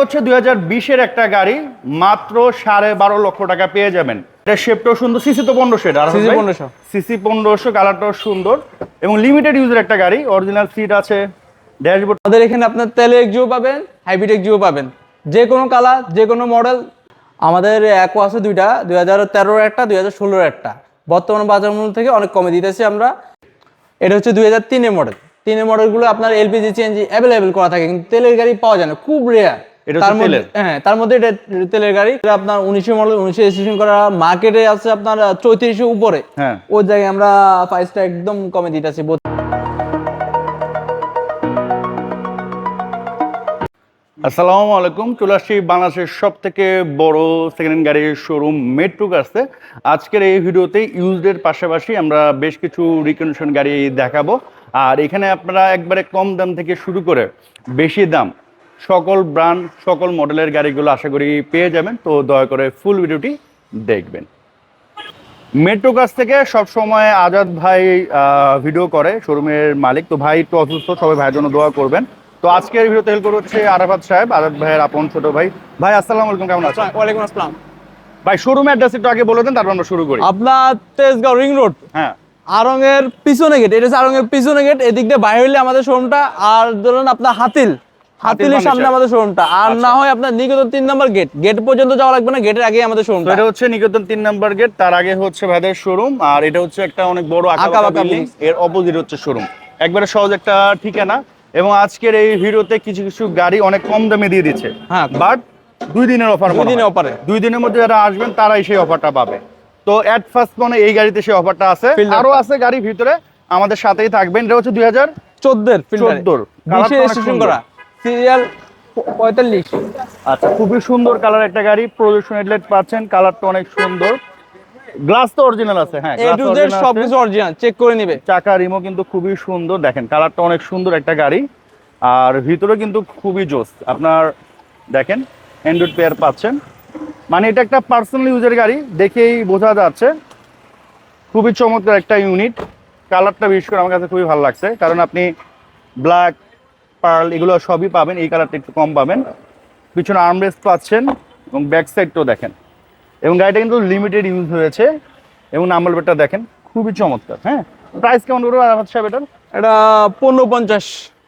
হচ্ছে দুই হাজার বিশের একটা গাড়ি মাত্র সাড়ে বারো লক্ষ টাকা পেয়ে যাবেন। এটা শেপটাও সুন্দর সিসি তো পনেরোশো এটা CC 1500 সিসি পনেরোশো। কালারটাও সুন্দর। এবং লিমিটেড ইউজের একটা গাড়ি অরিজিনাল সিট আছে ড্যাশবোর্ড আমাদের এখানে আপনার তেলে এক্সিও পাবেন হাইব্রিড এক্সিও পাবেন। যে কোনো কালার যে কোনো মডেল আমাদের একো আছে দুইটা দুই হাজার তেরোর একটা দুই হাজার ষোলোর একটা। বর্তমান বাজার মূল্য থেকে অনেক কমে দিতেছি আমরা। এটা হচ্ছে দুই হাজার তিনের মডেল তিনের মডেলগুলো আপনার এলপিজি চেঞ্জ অ্যাভেলেবেল করা থাকে কিন্তু তেলের গাড়ি পাওয়া যায় না খুব রেয়ার এটা তেলের? হ্যাঁ তার মধ্যে এটা তেলের গাড়ি। এটা আপনার উনিশশো মডেল উনিশশো রেজিস্ট্রেশন করা মার্কেটে আছে আপনার চৌত্রিশশো উপরে। হ্যাঁ। ওই জায়গায় আমরা প্রাইসটা একদম কমে দিতেছি। আসসালামু আলাইকুম। চলে আসছি বাংলাদেশের সব থেকে বড় সেকেন্ড হ্যান্ড গাড়ির শোরুম মেট্রো কাছে আজকের এই ভিডিওতে ইউজডের পাশাপাশি আমরা বেশ কিছু রিকন্ডিশন গাড়ি দেখাবো। আর এখানে আপনারা একবারে কম দাম থেকে শুরু করে বেশি দাম সকল ব্র্যান্ড সকল মডেলের গাড়িগুলো আশা করি পেয়ে যাবেন তো দয়া করে ফুল ভিডিওটি দেখবেন। মেট্রো কাছ থেকে সব সময় আজাদ ভাই ভিডিও করে শোরুমের মালিক। তো ভাই একটু অসুস্থ সবাই ভাইয়ের জন্য দোয়া করবেন। তো আজকের ভিডিওতে হেল্প করছে আরাফাত সাহেব আজাদ ভাইয়ের আপন ছোট ভাই। ভাই আসসালামু আলাইকুম কেমন আছেন? ওয়ালাইকুম আসসালাম। ভাই শোরুম অ্যাড্রেস একটু আগে বলে দেন তারপর আমরা শুরু করি। আপনার তেজগাঁও রিং রোড। হ্যাঁ। আরঙের পিছনে গেট এটা হচ্ছে আরঙের পিছনে গেট এদিক দিয়ে বাইরে হইলে আমাদের শোরুমটা। আর ধরুন আপনার হাতিল হাতিলের সামনে। আমাদের শোরুমটা। আর না হয় আপনার নিকট তিন নম্বর গেট গেট পর্যন্ত যাওয়া লাগবে না গেটের আগে আমাদের তো শোরুমটা। এটা হচ্ছে নিকেতন তিন নাম্বার গেট তার আগে হচ্ছে ভাইদের শোরুম আর এটা হচ্ছে একটা অনেক বড় আঁকা বিল্ডিং এর অপোজিট হচ্ছে শোরুম। একবারে সহজ একটা ঠিকানা এবং আজকের এই ভিডিওতে কিছু কিছু গাড়ি অনেক কম দামে দিয়ে দিচ্ছে। হ্যাঁ। বাট দুই দিনের অফার দুই দিনে offer এ। দুই দিনের মধ্যে যারা আসবেন তারাই সেই অফারটা পাবে। তো অ্যাট ফার্স্ট মানে এই গাড়িতে সেই অফারটা আছে। আরও আছে গাড়ি ভিতরে আমাদের সাথেই থাকবেন। এটা হচ্ছে দুই হাজার চোদ্দের চোদ্দোর। করা। সিরিয়াল পঁয়তাল্লিশ। আচ্ছা খুবই সুন্দর কালার একটা গাড়ি প্রজেকশন হেডলাইট পাচ্ছেন কালারটা অনেক সুন্দর। গ্লাস তো অরিজিনাল আছে হ্যাঁ এ টু জেড সবকিছু অরিজিনাল চেক করে নিবে। চাকা রিমো কিন্তু খুবই সুন্দর দেখেন কালারটা অনেক সুন্দর একটা গাড়ি। আর ভিতরে কিন্তু খুবই জোস আপনার দেখেন অ্যান্ড্রয়েড পেয়ার পাচ্ছেন। মানে এটা একটা পার্সোনাল ইউজের গাড়ি দেখেই বোঝা যাচ্ছে। খুবই চমৎকার একটা ইউনিট কালারটা বিশেষ করে আমার কাছে খুবই ভালো লাগছে কারণ আপনি ব্ল্যাক পার্ল এগুলো সবই পাবেন এই কালারটা একটু কম পাবেন। পিছনে আর্মরেস্ট পাচ্ছেন এবং ব্যাক সাইডটাও দেখেন। এবং গাড়িটা কিন্তু লিমিটেড ইউজ হয়েছে এবং নাম্বার প্লেটটা দেখেন খুবই চমৎকার হ্যাঁ? প্রাইস কেমন করব আরাফাত সাহেব এটার? এটা পনেরো পঞ্চাশ।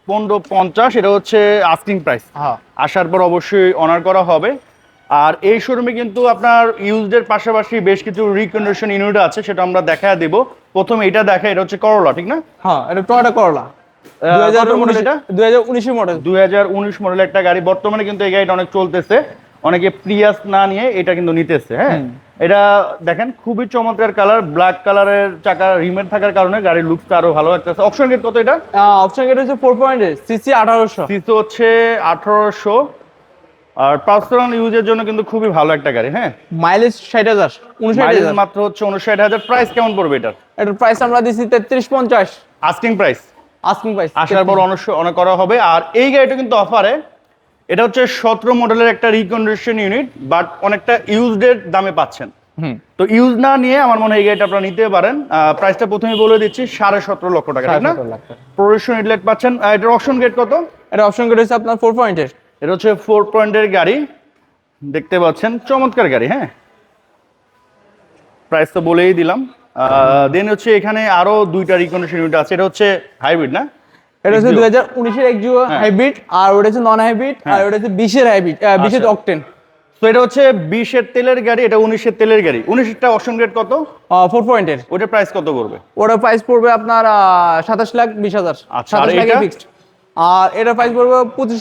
পনেরো পঞ্চাশ এটা হচ্ছে আস্কিং প্রাইস হ্যাঁ। আসার পর অবশ্যই অনার করা হবে। আর এই শোরুমে কিন্তু আপনার ইউজডের পাশাপাশি বেশ কিছু রিকন্ডিশন ইউনিট আছে সেটা আমরা দেখা দেব। প্রথমে এটা দেখা এটা হচ্ছে করলা ঠিক না? হ্যাঁ এটা টয়টা করলা আহ, দুই হাজার কত model এটা? দুই হাজার উনিশের মডেল একটা গাড়ি। বর্তমানে কিন্তু এই গাড়িটা অনেক চলতেছে। অনেকে প্রিয়াস না নিয়ে এটা কিন্তু নিতেছে হ্যাঁ? এটা দেখেন খুবই চমৎকার কালার ব্ল্যাক কালারের চাকা রিমেট থাকার কারণে গাড়ির আরও ভালো লাগতেছে। অপশন গেট কত এটা? অপশন গেট হচ্ছে ফোর পয়েন্ট সিসি আঠারোশো। সিসি হচ্ছে আঠারোশো। আর পার্সোনাল ইউজের জন্য কিন্তু খুবই ভালো একটা গাড়ি হ্যাঁ? মাইলেজ ষাট হাজার মাইলেজ মাত্র হচ্ছে উনষাট হাজার। প্রাইস কেমন পড়বে এটার? এটার প্রাইস আমরা দিচ্ছি তেত্রিশ পঞ্চাশ। আস্কিং প্রাইস আস্কিং প্রাইস আসার পর অনেক অনেক করা হবে। আর এই গাড়িটা কিন্তু অফারে এটা হচ্ছে সতেরো মডেলের একটা রিকন্ডিশন ইউনিট বাট অনেকটা ইউজডের দামে পাচ্ছেন। হুম। তো ইউজ না নিয়ে আমার মনে হয় এই গাড়িটা আপনারা নিতে পারেন। প্রাইসটা প্রথমে বলে দিচ্ছি সাড়ে সতেরো লক্ষ টাকা ঠিক না? প্রোডাকশন হেডলাইট পাচ্ছেন। এটার অপশন গেট কত? এটা অপশন গেট হচ্ছে আপনার ফোর পয়েন্টের এটা হচ্ছে ফোর পয়েন্টের গাড়ি। দেখতে পাচ্ছেন চমৎকার গাড়ি হ্যাঁ? প্রাইস তো বলেই দিলাম। দেন হচ্ছে এখানে আরও দুইটা রিকন্ডিশন ইউনিট আছে। এটা হচ্ছে হাইব্রিড না? এটা হচ্ছে Exio। দুই হাজার উনিশের একজিও হ্যাঁ। হাইব্রিড আর ওটা হচ্ছে নন হাইব্রিড আর ওটা হচ্ছে বিশের হাইব্রিড বিশের আচ্ছা। অকটেন তো এটা হচ্ছে বিশের তেলের গাড়ি এটা উনিশের তেলের গাড়ি। উনিশটা অপশন গ্রেড কত? ফোর পয়েন্টের ওটার প্রাইস কত করবে ওটার প্রাইস পড়বে আপনার সাতাশ লাখ বিশ হাজার। আচ্ছা, আর সাতাশ লাখে ফিক্সড আর এটার প্রাইস পড়বে পঁচিশ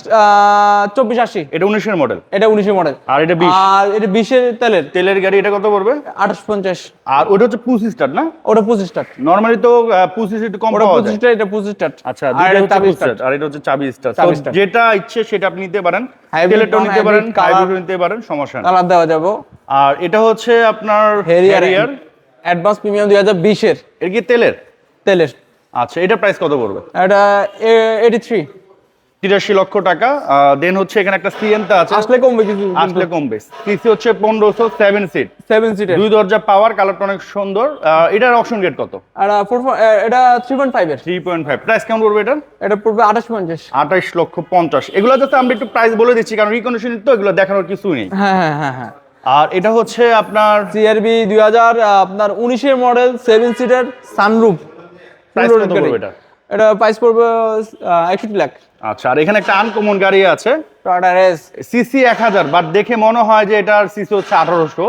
চব্বিশ আশি। এটা উনিশের মডেল এটা উনিশের মডেল আর এটা বিশ। আর এটা বিশের তেলের। তেলের গাড়ি এটা কত পড়বে? আঠাশ পঞ্চাশ। আর ওটা হচ্ছে পুশ স্টার না? ওটা পঁচিশ টাকা নর্মালি তো পুশ একটু কম পাওয়া পঁচিশ যায়। টাকা এটা পঁচিশ টাকা আচ্ছা আর এটা চাবি start, আর এটা হচ্ছে চাবি স্টার চাবি start। যেটা ইচ্ছে সেটা আপনি নিতে পারেন তেলেরটাও নিতে পারেন হাইব্রিডও নিতে পারেন সমস্যা নেই। কালার দেওয়া যাব। আর এটা হচ্ছে আপনার হেরিয়ার হেরিয়ার অ্যাডভান্স প্রিমিয়াম দুই হাজার বিশের। এর কি তেলের? তেলের। আচ্ছা এটা প্রাইস কত পড়বে? এটা এইটি থ্রি তিরাশি লক্ষ টাকা। দেন হচ্ছে এখানে একটা সিএনটা আছে। আসলে কমবে কিছু। আসলে কম বেশ সিসি হচ্ছে পনেরোশো সেভেন সিট সেভেন সিটের দুই দরজা পাওয়ার কালারটা অনেক সুন্দর। এটার অপশন গেট কত? এটা থ্রি পয়েন্ট ফাইভের থ্রি পয়েন্ট ফাইভ প্রাইস কেমন পড়বে এটা এটা পড়বে আঠাশ পঞ্চাশ। আঠাইশ লক্ষ পঞ্চাশ। এগুলো যাতে আমরা একটু প্রাইস বলে দিচ্ছি কারণ রিকন্ডিশন তো এগুলো দেখানোর কিছু নেই। হ্যাঁ হ্যাঁ হ্যাঁ হ্যাঁ। আর এটা হচ্ছে আপনার সিআরবি দুই হাজার আপনার উনিশের model seven seater sunroof Price কত পড়বে এটা? এটা প্রাইস পড়বে একষট্টি লাখ। আচ্ছা আর এখানে একটা আনকমন গাড়ি আছে। টাটা সিসি বাট দেখে মনে হয় যে এটার সিসি হচ্ছে আঠারোশো।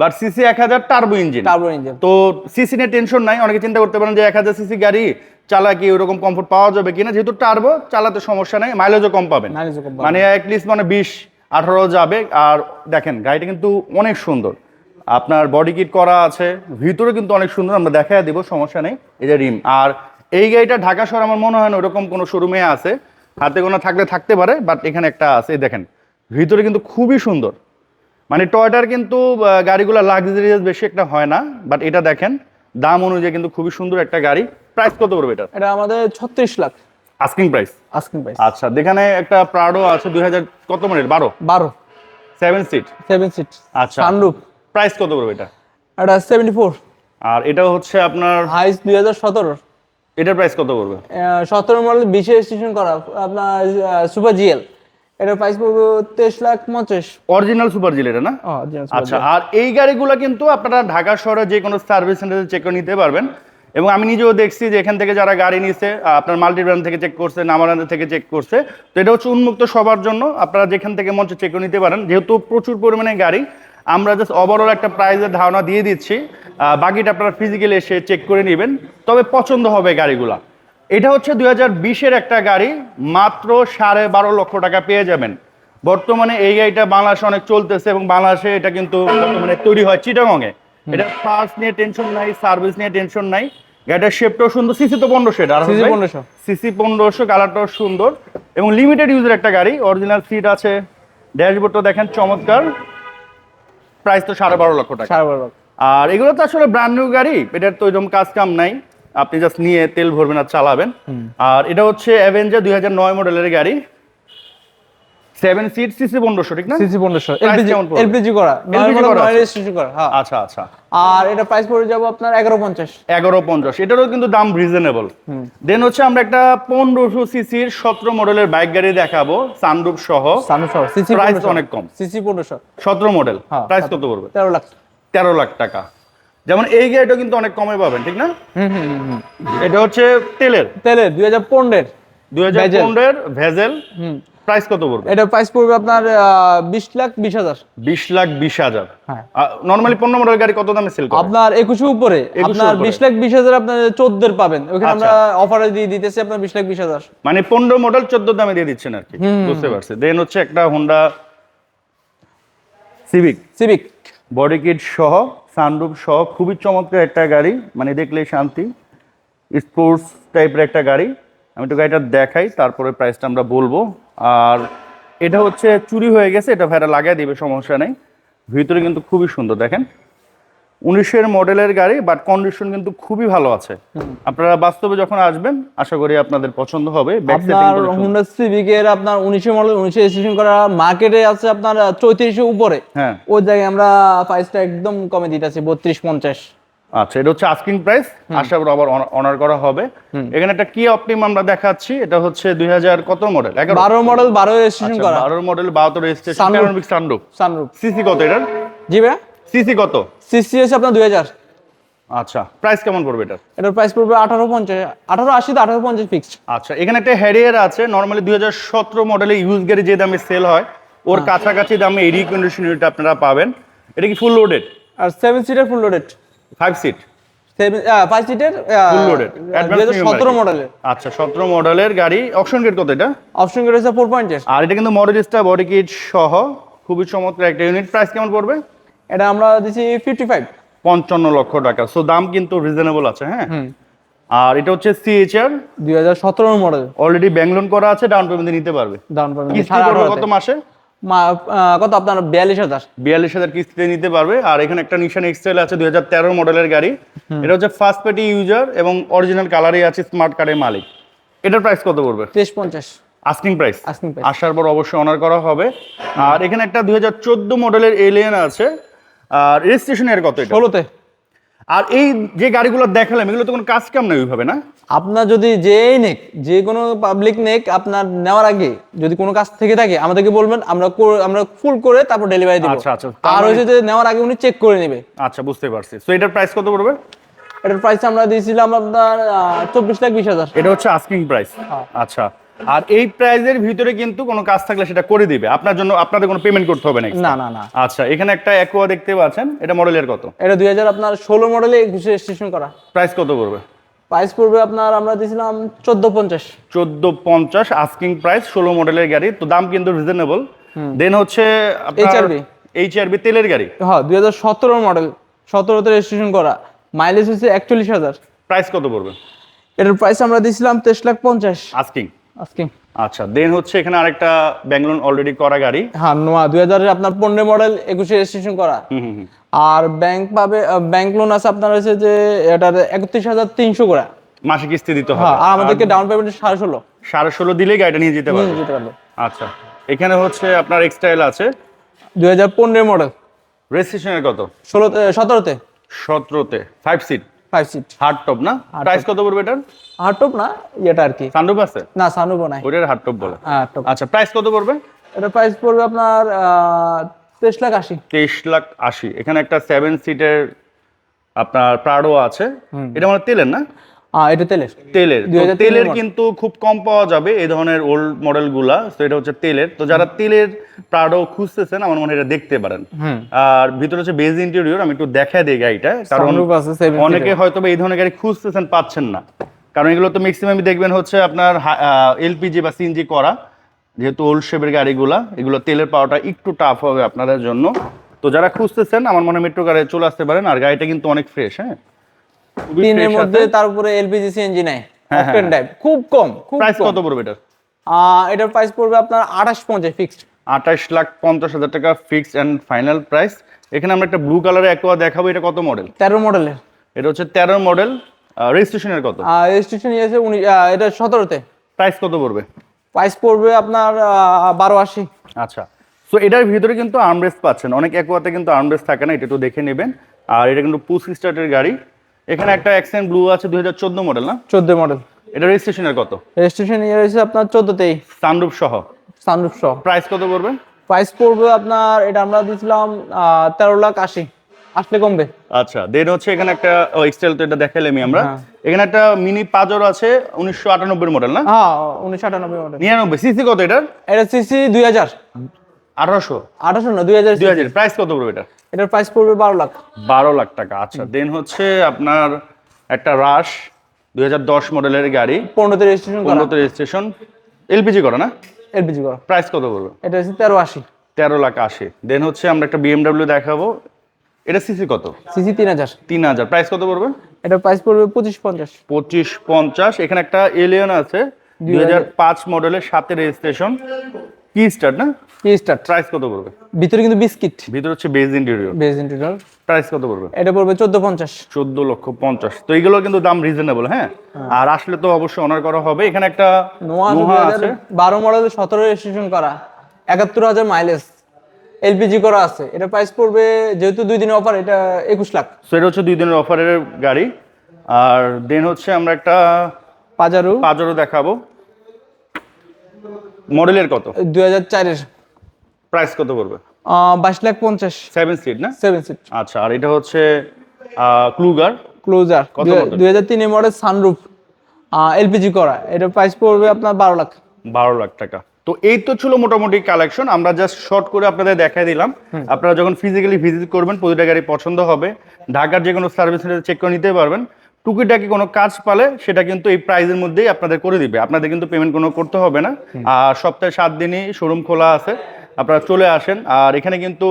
বাট সিসি এক হাজার টার্বো ইঞ্জিন টার্বো ইঞ্জিন তো সিসি নিয়ে টেনশন নাই অনেকে চিন্তা করতে পারেন যে এক হাজার সিসি গাড়ি চালা কি ওরকম কমফোর্ট পাওয়া যাবে কিনা? যেহেতু টার্বো চালাতে সমস্যা নেই মাইলেজও কম পাবেন। ও কম পাবেন। মানে অ্যাটলিস্ট মানে বিশ আঠারো যাবে। আর দেখেন গাড়িটা কিন্তু অনেক সুন্দর। আপনার বডি কিট করা আছে। ভিতরে কিন্তু অনেক সুন্দর আমরা দেখায় দিব সমস্যা নেই। এই যে রিম। আর এই গাড়িটা ঢাকা শহর আমার মনে হয় না ওরকম কোনো শোরুমে আছে। হাতে গোনা থাকলে থাকতে পারে বাট এখানে একটা আছে দেখেন। ভিতরে কিন্তু খুবই সুন্দর। মানে টয়টার কিন্তু গাড়িগুলো লাক্সারিয়াস বেশি একটা হয় না বাট এটা দেখেন দাম অনুযায়ী কিন্তু খুবই সুন্দর একটা গাড়ি। প্রাইস কত করবে এটা এটা আমাদের ছত্রিশ lakh. Asking price asking price আচ্ছা এখানে একটা প্রাডো আছে দুই হাজার কত মডেল? বারো? বারো। সেভেন সিট সেভেন সিট আচ্ছা। সানরুফ প্রাইস কত করবে এটা? এটা সেভেন্টি ফোর আর এটা হচ্ছে আপনার হাইস দুই হাজার সতেরো। এটার প্রাইস কত করবে সতেরো মডেল বিশে রেজিস্ট্রেশন করা আপনার সুপার জিএল এটার প্রাইস পড়বে তেইশ লাখ পঞ্চাশ। অরিজিনাল সুপার জিল এটা না? আচ্ছা আর এই গাড়িগুলো কিন্তু আপনারা ঢাকা শহরে যে কোনো সার্ভিস সেন্টারে চেক করে নিতে পারবেন। এবং আমি নিজেও দেখছি যে এখান থেকে যারা গাড়ি নিছে আপনার মাল্টি ব্র্যান্ড থেকে চেক করছে নামারান্ড থেকে চেক করছে। তো এটা হচ্ছে উন্মুক্ত সবার জন্য। আপনারা যেখান থেকে মঞ্চে চেক করে নিতে পারেন। যেহেতু প্রচুর পরিমাণে গাড়ি আমরা জাস্ট ওভারঅল একটা প্রাইজের ধারণা দিয়ে দিচ্ছি। বাকিটা আপনারা ফিজিক্যালি এসে চেক করে নেবেন। তবে পছন্দ হবে গাড়িগুলা। এটা হচ্ছে দুই হাজার বিশের একটা গাড়ি মাত্র সাড়ে বারো লক্ষ টাকা পেয়ে যাবেন। বর্তমানে এই গাড়িটা বাংলাদেশে অনেক চলতেছে এবং বাংলাদেশে এটা কিন্তু বর্তমানে তৈরি হয় চিটাগংয়ে। এটা পার্টস নিয়ে টেনশন নাই সার্ভিস নিয়ে টেনশন নাই। গাড়িটার শেপটাও সুন্দর সিসি তো পনেরোশো এটা CC 1500 সিসি পনেরোশো কালারটাও সুন্দর। এবং লিমিটেড ইউজের একটা গাড়ি অরিজিনাল সিট আছে। ড্যাশবোর্ডটা দেখেন চমৎকার। প্রাইস তো সাড়ে বারো লক্ষ টাকা। সাড়ে বারো লাখ আর এগুলো তো আসলে ব্র্যান্ড নিউ গাড়ি এটার তো ওইরকম কাজ কাম নাই। আপনি জাস্ট নিয়ে তেল ভরবেন আর চালাবেন। আর এটা হচ্ছে অ্যাভেঞ্জার দুই হাজার নয় মডেলের গাড়ি। সেভেন সিট সিসি পনেরোশো ঠিক না? সিসি পনেরোশো। এলপিজি এলপিজি করা। LPG করা হ্যাঁ। আচ্ছা আচ্ছা। আর এটা প্রাইস পড়ে যাব আপনার এগারো পঞ্চাশ। এগারো পঞ্চাশ এটারও কিন্তু দাম রিজনেবল দেন হচ্ছে আমরা একটা পনেরোশো সিসির সতেরো মডেলের বাইক গাড়ি দেখাবো সানরুফ সহ। সামনে সহ সিসি Price অনেক কম। সিসি পনেরোশো। সতেরো মডেল হ্যাঁ, প্রাইস কত করবে তেরো লাখ। তেরো লাখ টাকা। যেমন এই গাড়িটা কিন্তু অনেক কমে পাবেন ঠিক না? এটা হচ্ছে তেলের। তেলের দুই হাজার পনেরোর দুই হাজার। পনেরোর ভেজেল। হুম। প্রাইস কত পড়বে? এটা প্রাইস পড়বে আপনার বিশ লাখ বিশ হাজার। বিশ লাখ বিশ হাজার। হ্যাঁ। নর্মালি পনেরো মডেল গাড়ি কত দামে সেল আপনার একুশে উপরে আপনার। বিশ লাখ বিশ হাজার আপনার চোদ্দের পাবেন। ওখানে আচ্ছা। আমরা অফারে দিয়ে দিতেছি আপনার বিশ লাখ বিশ হাজার। মানে পনেরো মডেল চোদ্দ দামে দিয়ে দিচ্ছেন আর কি। বুঝতে পারছি। দেন হচ্ছে একটা Honda Civic Civic body kit সহ সানরুফ সহ খুবই চমৎকার একটা গাড়ি। মানে দেখলেই শান্তি। স্পোর্টস টাইপের একটা গাড়ি। আমি তো গাড়িটা দেখাই তারপরে প্রাইসটা আমরা বলব। আর এটা হচ্ছে চুরি হয়ে গেছে এটা ভাইরা লাগাই দিবে সমস্যা নেই। ভিতরে কিন্তু খুবই সুন্দর দেখেন। উনিশের মডেলের গাড়ি বাট কন্ডিশন কিন্তু খুবই ভালো আছে। আপনারা বাস্তবে যখন আসবেন আশা করি আপনাদের পছন্দ হবে আপনার হুন্ডা সিভিকের আপনার উনিশে মডেল উনিশে রেজিস্ট্রেশন করা মার্কেটে আছে আপনার চৌত্রিশে উপরে। হ্যাঁ। ওই জায়গায় আমরা প্রাইসটা একদম কমে দিতেছি বত্রিশ পঞ্চাশ। আচ্ছা এটা হচ্ছে আস্কিং প্রাইস আশা করি আবার অনার করা হবে। এখানে একটা কি অপটিম আমরা দেখাচ্ছি এটা হচ্ছে দুই হাজার কত মডেল বারো মডেল বারো রেজিস্ট্রেশন করা। বারো মডেল বাহাত্তর registration Sunroof। Sunroof sunroof CC কত এটার? জি ভাইয়া। সিসি কত? সিসি হচ্ছে আপনার দুই হাজার। আচ্ছা প্রাইস কেমন পড়বে এটার? এটার প্রাইস পড়বে আঠারো পঞ্চাশ আঠারো আশি তো আঠারো পঞ্চাশ ফিক্সড আচ্ছা এখানে একটা হ্যারিয়ার আছে নর্মালি দুই হাজার সতেরো মডেলে ইউজ গাড়ি যে দামে সেল হয় ওর কাছাকাছি দামে এই রিকন্ডিশন ইউনিট আপনারা পাবেন। এটা কি ফুল লোডেড আর seven seater full loaded five seat five সিটের ফুল লোডেড সতেরো মডেলের আচ্ছা সতেরো মডেলের গাড়ি। অপশন গেট কত এটা? অপশন রয়েছে ফোর পয়েন্টের আর এটা কিন্তু মডেলিস্টা বডি কিট সহ খুবই চমৎকার একটা ইউনিট প্রাইস কেমন পড়বে? এটা আমরা দিচ্ছি ফিফটি ফাইভ পঞ্চান্ন লক্ষ টাকা। সো দাম কিন্তু রিজনেবল আছে হ্যাঁ? আর এটা হচ্ছে সিএইচআর দুই হাজার সতেরো মডেল অলরেডি ব্যাংক লোন করা আছে ডাউন পেমেন্ট নিতে পারবে। ডাউন পেমেন্ট কত মাসে? কত আপনার বিয়াল্লিশ হাজার? বিয়াল্লিশ হাজার কিস্তিতে নিতে পারবে। আর এখানে একটা নিশান এক্সেল আছে দুই হাজার তেরো মডেলের গাড়ি। এটা হচ্ছে ফার্স্ট পার্টি ইউজার এবং অরিজিনাল কালারই আছে স্মার্ট কার্ডের মালিক। এটার প্রাইস কত পড়বে? তেইশ পঞ্চাশ। আস্কিং প্রাইস আসার পর অবশ্যই অনার করা হবে। আর এখানে একটা দুই হাজার চোদ্দ মডেলের এলিয়েন আছে। আর রেজিস্ট্রেশন এর কত এটা? ষোলোতে। আর এই যে গাড়িগুলো দেখালাম এগুলো তো কোনো কাজ কাম নেই ওইভাবে না? আপনার যদি যেই নেক যে কোনো পাবলিক নেক আপনার নেওয়ার আগে যদি কোনো কাজ থেকে থাকে আমাদেরকে বলবেন আমরা আমরা ফুল করে তারপর ডেলিভারি দিব। আচ্ছা, আচ্ছা। আর মানে- হচ্ছে যে নেওয়ার আগে উনি চেক করে নেবে। আচ্ছা বুঝতে পারছি। তো এটার প্রাইস কত পড়বে? এটার প্রাইস আমরা দিয়েছিলাম আপনার চব্বিশ লাখ বিশ হাজার। এটা হচ্ছে আস্কিং প্রাইস হ্যাঁ। আচ্ছা। আর এই প্রাইজের ভিতরে কিন্তু কোনো কাজ থাকলে সেটা করে দিবে। আপনার জন্য আপনাদের কোনো পেমেন্ট করতে হবে না না না না। আচ্ছা এখানে একটা অ্যাকোয়া দেখতে পাচ্ছেন এটা মডেলের কত? এটা দুই হাজার আপনার ষোলো মডেলে একুশে রেজিস্ট্রেশন করা। প্রাইস কত পড়বে? প্রাইস পড়বে আপনার আমরা দিয়েছিলাম চোদ্দ পঞ্চাশ। চোদ্দ পঞ্চাশ আস্কিং প্রাইস ষোলো মডেলের গাড়ি তো দাম কিন্তু রিজনেবল দেন হচ্ছে HRV এইচ আরবি তেলের গাড়ি। হ্যাঁ দুই হাজার সতেরো মডেল সতেরোতে রেজিস্ট্রেশন করা। মাইলেজ হচ্ছে একচল্লিশ হাজার। প্রাইস কত পড়বে? এটার প্রাইস আমরা দিয়েছিলাম তেইশ লাখ পঞ্চাশ। আস্কিং আজকে। আচ্ছা দেন হচ্ছে এখানে আরেকটা ব্যাঙ্গলোর অলরেডি করা গাড়ি। হ্যাঁ নোয়া দুই হাজার আপনার পনেরো মডেল একুশে রেজিস্ট্রেশন করা। Hmm hmm hmm. আর ব্যাংক পাবে ব্যাংক লোন আছে আপনার হচ্ছে যে এটার একত্রিশ হাজার তিনশো করে। মাসে কিস্তি দিতে হবে। হ্যাঁ আর আমাদেরকে ডাউন পেমেন্ট সাড়ে ষোলো। সাড়ে ষোলো দিলেই গাড়িটা নিয়ে যেতে পারবে। যেতে পারল আচ্ছা এখানে হচ্ছে আপনার এক্সটাইল আছে। দুই হাজার পনেরো মডেল রেজিস্ট্রেশনের কত? ষোলোতে সতেরোতে। সতেরোতে five seat five seat hard top না? প্রাইস কত পড়বে এটার? হার্টপ না এটা আর কি। সানরুফ আছে? না সানরুফ নাই। ওটার হার্ড টপ বলে। হ্যাঁ টপ আচ্ছা প্রাইস কত পড়বে? এটা প্রাইস পড়বে আপনার তেইশ লাখ আশি। তেইশ লাখ আশি। এখানে একটা সেভেন সিটের আপনার প্রাডো আছে। এটা মানে তেলের না? এটা তেলের। তেলের। তেলের কিন্তু খুব কম পাওয়া যাবে এই ধরনের ওল্ড মডেলগুলা তো এটা হচ্ছে তেলের। তো যারা তেলের প্রাডো খুঁজতেছেন আমার মনে হয় এটা দেখতে পারেন। আর ভিতরে হচ্ছে বেজ ইন্টেরিয়র আমি একটু দেখা দিই গাড়িটা কারণ অনেকে হয়তো এই ধরনের গাড়ি খুঁজতেছেন পাচ্ছেন না। কারণ এগুলো তো ম্যাক্সিমাম দেখবেন হচ্ছে আপনার এলপিজি বা সিএনজি করা যেহেতু ওল্ড শেপের গাড়িগুলা এগুলো তেলের পাওয়াটা একটু টাফ হবে আপনাদের জন্য। তো যারা খুঁজতেছেন আমার মনে হয় মেট্রো গাড়ি চলে আসতে পারেন আর গাড়িটা কিন্তু অনেক ফ্রেশ হ্যাঁ? তিনের মধ্যে। তার উপরে এলপিজি সিএনজি নাই। হ্যাঁ, অকটেন টাইপ খুব কম প্রাইস কত পড়বে এটার? এটার প্রাইস পড়বে আপনার আঠাশ পঞ্চাশ ফিক্সড আঠাশ লাখ পঞ্চাশ হাজার টাকা ফিক্সড অ্যান্ড ফাইনাল প্রাইস এখানে আমরা একটা ব্লু কালারের অ্যাকোয়া দেখাবো এটা কত মডেল তেরো মডেলের এটা হচ্ছে তেরো মডেল রেজিস্ট্রেশনের কত? রেজিস্ট্রেশন নিয়েছে উনি এটা সতেরোতে। প্রাইস কত পড়বে? প্রাইস পড়বে আপনার বারো আশি। আচ্ছা। সো এটার ভিতরে কিন্তু আর্মরেস্ট পাচ্ছেন। অনেক অ্যাকোয়াতে কিন্তু আর্মরেস্ট থাকে না এটা একটু দেখে নেবেন। আর এটা কিন্তু পুস স্টার্টের গাড়ি। এখানে একটা এক্সেন ব্লু আছে 2014 মডেল না? 14 মডেল এটা রেজিস্ট্রেশন এর কত? রেজিস্ট্রেশন ইয়ার হইছে আপনার 14 তেই সানরুফ সহ? সানরূপ সহ। প্রাইস কত করবে প্রাইস পড়বে আপনার এটা আমরা দিছিলাম 13 লাখ 80 আসলে কমবে। আচ্ছা দেন হচ্ছে এখানে একটা এক্সটেল তো এটা দেখাইলামই আমরা। হ্যাঁ। এখানে একটা মিনি পাজর আছে 1998 এর মডেল না? হ্যাঁ 1998 মডেল 99 সিসি কত এটা এটা সিসি 2000 আঠারোশো? আঠারোশো না দুই হাজার দুই হাজার। প্রাইস কত পড়বে এটা? এটার প্রাইস পড়বে বারো লাখ। বারো লাখ টাকা আচ্ছা। দেন হচ্ছে আপনার একটা রাশ দুই হাজার দশ মডেলের গাড়ি। পনেরোতে রেজিস্ট্রেশন পনেরোতে রেজিস্ট্রেশন এলপিজি করা না? এলপিজি করা। প্রাইস কত পড়বে? এটা হচ্ছে তেরো আশি। তেরো লাখ আশি। দেন হচ্ছে আমরা একটা বিএমডাব্লিউ দেখাবো। এটা সিসি কত? সিসি তিন হাজার। তিন হাজার। প্রাইস কত পড়বে? এটা প্রাইস পড়বে পঁচিশ পঞ্চাশ। পঁচিশ পঞ্চাশ। এখানে একটা এলিয়ন আছে। দুই হাজার। পাঁচ মডেলের সাথে রেজিস্ট্রেশন কি স্টার্ট না? কি স্টার্ট? প্রাইস কত পড়বে? ভিতরে কিন্তু বিস্কিট। ভিতরে হচ্ছে beige interior beige interior price কত পড়বে? এটা পড়বে চোদ্দ পঞ্চাশ। চোদ্দ লক্ষ পঞ্চাশ। তো এইগুলো কিন্তু দাম রিজনেবল হ্যাঁ? আর আসলে তো অবশ্যই অনার করা হবে। এখানে একটা নোয়া আছে। বারো মডেল সতেরো রেজিস্ট্রেশন করা। একাত্তর হাজার মাইলেজ এলপিজি করা আছে। এটা প্রাইস পড়বে যেহেতু দুই দিনের অফার এটা একুশ লাখ। সো এটা হচ্ছে দুই দিনের অফারের গাড়ি। আর দেন হচ্ছে আমরা একটা পাজারু। পাজরো দেখাবো। মডেলের কত? দুই হাজার চারের প্রাইস কত পড়বে? বাইশ লাখ পঞ্চাশ। সেভেন সিট না? সেভেন সিট আচ্ছা আর এটা হচ্ছে ক্লুগার ক্লোজার কত model? দুই হাজার তিনের মডেল সানরুফ এলপিজি করা। এটা প্রাইস পড়বে আপনার বারো লাখ। বারো লাখ টাকা। তো এই তো ছিল মোটামুটি কালেকশন আমরা জাস্ট শর্ট করে আপনাদের দেখাই দিলাম। আপনারা যখন ফিজিক্যালি ভিজিট করবেন প্রতিটা গাড়ি পছন্দ হবে। ঢাকার যে কোনো সার্ভিস সেন্টারে চেক করে নিতে পারবেন। টুকিটাকি কোনো কাজ পালে সেটা কিন্তু এই প্রাইজের মধ্যেই আপনাদের করে দিবে। আপনাদের কিন্তু পেমেন্ট কোনো করতে হবে না। আর সপ্তাহে সাত দিনই শোরুম খোলা আছে। আপনারা চলে আসেন। আর এখানে কিন্তু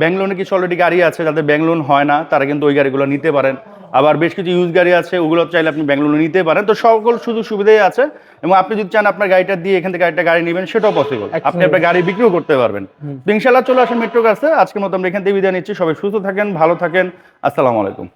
ব্যাঙ্গলোনে কিছু অলরেডি গাড়ি আছে যাদের ব্যাঙ্গলোন হয় না তারা কিন্তু ওই গাড়িগুলো নিতে পারেন। আবার বেশ কিছু ইউজ গাড়ি আছে ওগুলো চাইলে আপনি ব্যাঙ্গলোনে নিতে পারেন। তো সকল সুযোগ সুবিধাই আছে। এবং আপনি যদি চান আপনার গাড়িটা দিয়ে এখান থেকে গাড়িটা গাড়ি নেবেন সেটাও পসিবল আপনি আপনার গাড়ি বিক্রিও করতে পারবেন। ইনশাল্লাহ চলে আসেন মেট্রো কাছে আজকের মতো আমরা এখান থেকে বিদায় নিচ্ছি। সবাই সুস্থ থাকেন ভালো থাকেন। আসসালামু আলাইকুম।